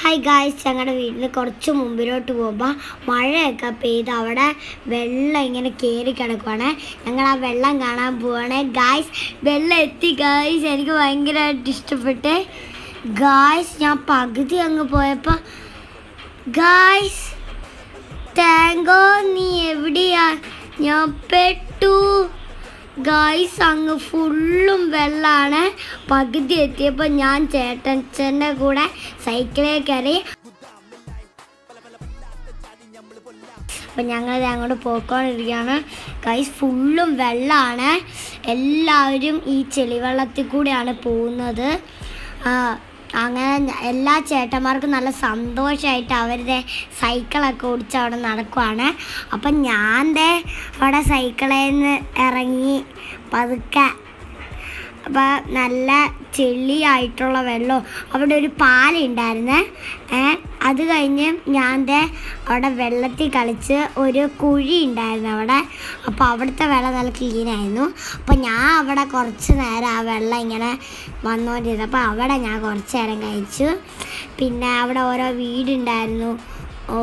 Hi guys ഞങ്ങളുടെ വീട്ടിൽ കുറച്ച് മുമ്പിലോട്ട് പോകുമ്പോൾ മഴയൊക്കെ പെയ്ത് അവിടെ വെള്ളം ഇങ്ങനെ കയറി കിടക്കുവാണ്. ഞങ്ങൾ ആ വെള്ളം കാണാൻ പോവാണ്. ഗായ്സ് വെള്ളം എത്തി ഗായ്സ് എനിക്ക് ഭയങ്കരമായിട്ട് ഇഷ്ടപ്പെട്ട്. ഗായ്സ് ഞാൻ പകുതി അങ്ങ് പോയപ്പോൾ ഗായ്സ് താങ്കോ നീ എവിടെയാ? ഞാൻ പെട്ടു. ഗായ്സ് അങ്ങ് ഫുള്ളും വെള്ളമാണ് പകുതി എത്തിയപ്പോൾ ഞാൻ ചേട്ടന്റെ കൂടെ സൈക്കിളിൽ കയറി. അപ്പം ഞങ്ങൾ അങ്ങോട്ട് പോയിക്കൊണ്ടിരിക്കുകയാണ്. ഗൈസ് ഫുള്ളും വെള്ളമാണ് എല്ലാവരും ഈ ചെളിവെള്ളത്തിൽ കൂടെയാണ് പോകുന്നത്. അങ്ങനെ എല്ലാ ചേട്ടന്മാർക്കും നല്ല സന്തോഷമായിട്ട് അവരുടെ സൈക്കിളൊക്കെ ഓടിച്ച് അവിടെ നടക്കുവാണ്. അപ്പം ഞാൻ ദേ അവിടെ സൈക്കിളിൽ നിന്ന് ഇറങ്ങി പതുക്കെ അപ്പോൾ നല്ല ചെളിയായിട്ടുള്ള വെള്ളവും. അവിടെ ഒരു പാലുണ്ടായിരുന്നേ. അത് കഴിഞ്ഞ് ഞാൻ അവിടെ വെള്ളത്തിൽ കളിച്ച് ഒരു കുഴി ഉണ്ടായിരുന്നു അവിടെ. അപ്പോൾ അവിടുത്തെ വെള്ളം നല്ല ക്ലീനായിരുന്നു. അപ്പോൾ ഞാൻ അവിടെ കുറച്ച് നേരം ആ വെള്ളം ഇങ്ങനെ വന്നുകൊണ്ടിരുന്നു. അപ്പോൾ അവിടെ ഞാൻ കുറച്ച് നേരം കഴിച്ചു. പിന്നെ അവിടെ ഓരോ വീടുണ്ടായിരുന്നു. ഓ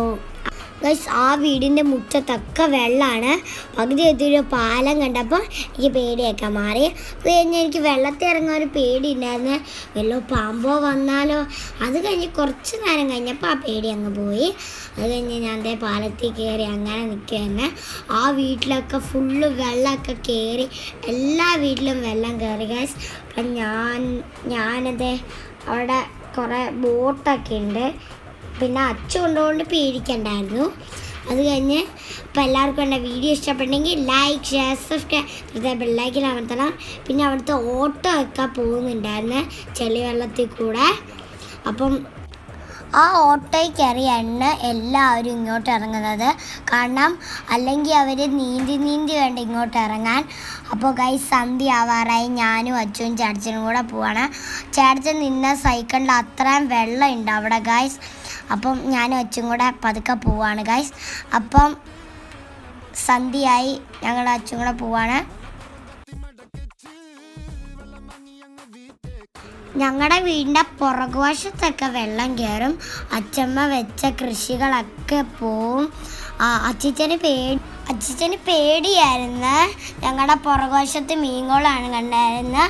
ഗൈസ് ആ വീടിന്റെ മുറ്റത്തൊക്കെ വെള്ളമാണ് പകുതി എത്തിയൊരു പാലം കണ്ടപ്പോൾ എനിക്ക് പേടിയൊക്കെ മാറി. അത് കഴിഞ്ഞ് എനിക്ക് വെള്ളത്തിൽ ഇറങ്ങാൻ ഒരു പേടി ഉണ്ടായിരുന്നു വല്ലോ പാമ്പോ വന്നാലോ? അത് കഴിഞ്ഞ് കുറച്ച് നേരം കഴിഞ്ഞപ്പോൾ ആ പേടി അങ്ങ് പോയി. അത് കഴിഞ്ഞ് ഞാൻ അതേ പാലത്തിൽ കയറി അങ്ങനെ നിൽക്കുകയാണ്. ആ വീട്ടിലൊക്കെ ഫുള്ള് വെള്ളമൊക്കെ കയറി എല്ലാ വീട്ടിലും വെള്ളം കയറി. ഗൈസ് അപ്പം ഞാൻ ഞാനതേ അവിടെ കുറേ ബോട്ടൊക്കെ ഉണ്ട്. പിന്നെ അച്ഛൻ കൊണ്ടുകൊണ്ട് പേടിക്കണ്ടായിരുന്നു. അത് കഴിഞ്ഞ് അപ്പോൾ എല്ലാവർക്കും എന്റെ വീഡിയോ ഇഷ്ടപ്പെട്ടെങ്കിൽ ലൈക്ക് ഷെയർ സബ്സ്ക്രൈബ് ബെല്ലൈക്കിൽ അമർത്തണം. പിന്നെ അവിടുത്തെ ഓട്ടോ ഒക്കെ പോകുന്നുണ്ടായിരുന്നു ചെളി വെള്ളത്തിൽ കൂടെ. അപ്പം ആ ഓട്ടോയിൽ കയറിയാണ് എല്ലാവരും ഇങ്ങോട്ട് ഇറങ്ങുന്നത്. കാരണം അല്ലെങ്കിൽ അവർ നീന്തി നീന്തി വേണ്ട ഇങ്ങോട്ട് ഇറങ്ങാൻ. അപ്പോൾ കൈ സന്ധ്യ ആവാറായി ഞാനും അച്ഛനും ചേട്ടച്ചനും കൂടെ പോവാണ്. ചേട്ടച്ചൻ നിന്ന സൈക്കിളിൽ അത്രയും വെള്ളം ഉണ്ട് അവിടെ ഗൈസ് അപ്പം ഞാൻ അച്ചും കൂടെ പതുക്കെ പോവാണ് ഗൈസ് അപ്പം സന്ധ്യയായി ഞങ്ങൾ അച്ചും കൂടെ പോവാണ്. ഞങ്ങളുടെ വീടിന്റെ പുറകുവശത്തൊക്കെ വെള്ളം കയറും അച്ചമ്മ വെച്ച കൃഷികളൊക്കെ പോവും. അച്ചിച്ചന് പേടി അച്ചിച്ചന് പേടിയായിരുന്നു. ഞങ്ങളുടെ പുറകുവശത്ത് മീൻകോളാണ് കണ്ടായിരുന്നത്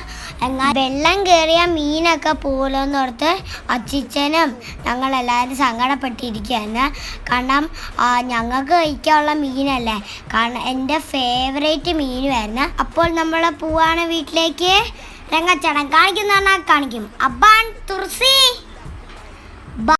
എന്നാൽ വെള്ളം കയറിയ മീനൊക്കെ പോലെന്ന് ഓർത്ത് അച്ചിച്ചനും ഞങ്ങളെല്ലാവരും സങ്കടപ്പെട്ടിരിക്കുകയായിരുന്നു കാരണം ഞങ്ങൾക്ക് കഴിക്കാനുള്ള മീനല്ലേ. കാരണം എന്റെ ഫേവറേറ്റ് മീനുമായിരുന്നു അപ്പോൾ നമ്മൾ പോവാണ് വീട്ടിലേക്ക്. രംഗച്ചടം കാണിക്കുന്ന കാണിക്കും. അബ്ബാൻ തുറസി